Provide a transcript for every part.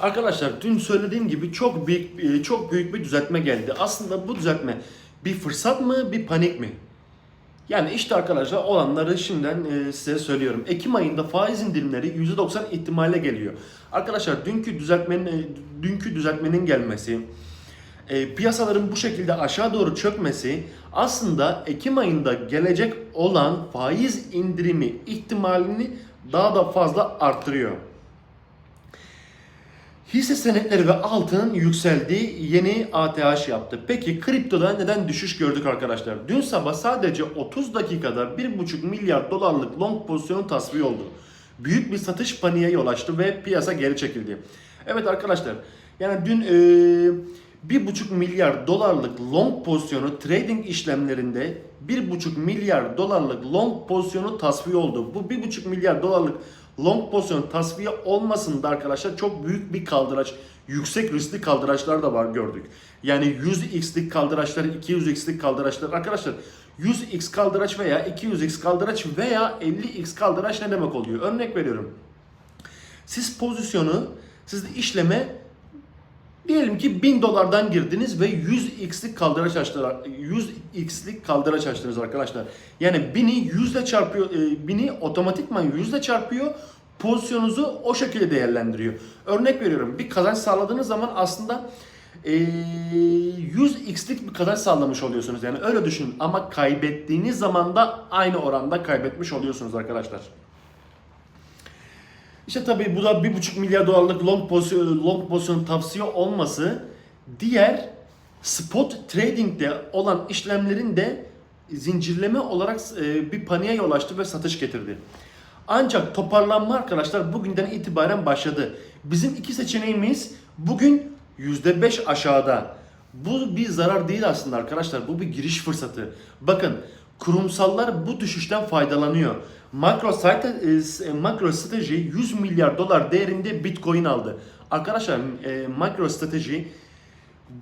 Arkadaşlar dün söylediğim gibi çok büyük e, çok büyük bir düzeltme geldi. Aslında bu düzeltme bir fırsat mı, bir panik mi? Yani işte arkadaşlar olanları şimdiden e, size söylüyorum. Ekim ayında faiz indirimleri %90 ihtimalle geliyor. Arkadaşlar dünkü düzeltmenin e, dünkü düzeltmenin gelmesi, piyasaların bu şekilde aşağı doğru çökmesi aslında Ekim ayında gelecek olan faiz indirimi ihtimalini daha da fazla arttırıyor. Hisse senetleri ve altının yükseldiği yeni ATH yaptı. Peki kriptoda neden düşüş gördük arkadaşlar? Dün sabah sadece 30 dakikada 1,5 milyar dolarlık long pozisyon tasfiye oldu. Büyük bir satış paniğe yol açtı ve piyasa geri çekildi. Evet arkadaşlar yani dün eee 1,5 milyar dolarlık long pozisyonu trading işlemlerinde 1,5 milyar dolarlık long pozisyonu tasfiye oldu. Bu 1,5 milyar dolarlık long pozisyon tasfiye olmasında arkadaşlar çok büyük bir kaldıraç, yüksek riskli kaldıraçlar da var gördük. Yani 100x'lik kaldıraçlar, 200x'lik kaldıraçlar arkadaşlar 100x kaldıraç veya 200x kaldıraç veya 50x kaldıraç ne demek oluyor? Örnek veriyorum. Siz pozisyonu, siz de işleme Diyelim ki 1000 dolardan girdiniz ve 100x'lik kaldıraç açtılar. 100x'lik kaldıraç açtınız arkadaşlar. Yani 1000'i 100 ile çarpıyor. e, 1000'i otomatikman 100 ile çarpıyor. Pozisyonunuzu o şekilde değerlendiriyor. Örnek veriyorum. Bir kazanç sağladığınız zaman aslında e, 100x'lik bir kazanç sağlamış oluyorsunuz. Yani öyle düşünün. Ama kaybettiğiniz zaman da aynı oranda kaybetmiş oluyorsunuz arkadaşlar. İşte tabii bu da 1,5 milyar dolarlık long pozisyon, long pozisyon tavsiye olması diğer spot trading'de olan işlemlerin de zincirleme olarak e, bir paniğe yol açtı ve satış getirdi. Ancak toparlanma arkadaşlar bugünden itibaren başladı. Bizim iki seçeneğimiz bugün %5 aşağıda. Bu bir zarar değil aslında arkadaşlar. Bu bir giriş fırsatı. Bakın kurumsallar bu düşüşten faydalanıyor. Makro, e, makro strateji 100 milyar dolar değerinde bitcoin aldı. Arkadaşlar e, makro strateji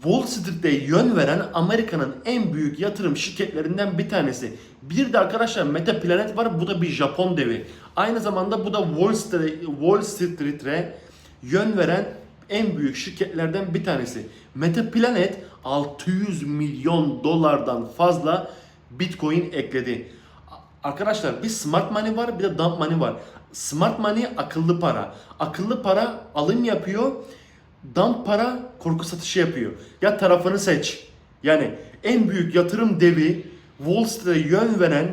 Wall Street'te yön veren Amerika'nın en büyük yatırım şirketlerinden bir tanesi. Bir de arkadaşlar Meta Planet var. Bu da bir Japon devi. Aynı zamanda bu da Wall Street, Wall Street'e yön veren en büyük şirketlerden bir tanesi. Meta Planet 600 milyon dolardan fazla Bitcoin ekledi. Arkadaşlar bir smart money var bir de dump money var. Smart money akıllı para. Akıllı para alım yapıyor. Dump para korku satışı yapıyor. Ya tarafını seç. Yani en büyük yatırım devi Wall Street'e yön veren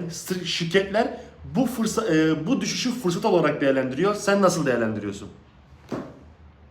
şirketler bu fırsat bu düşüşü fırsat olarak değerlendiriyor. Sen nasıl değerlendiriyorsun?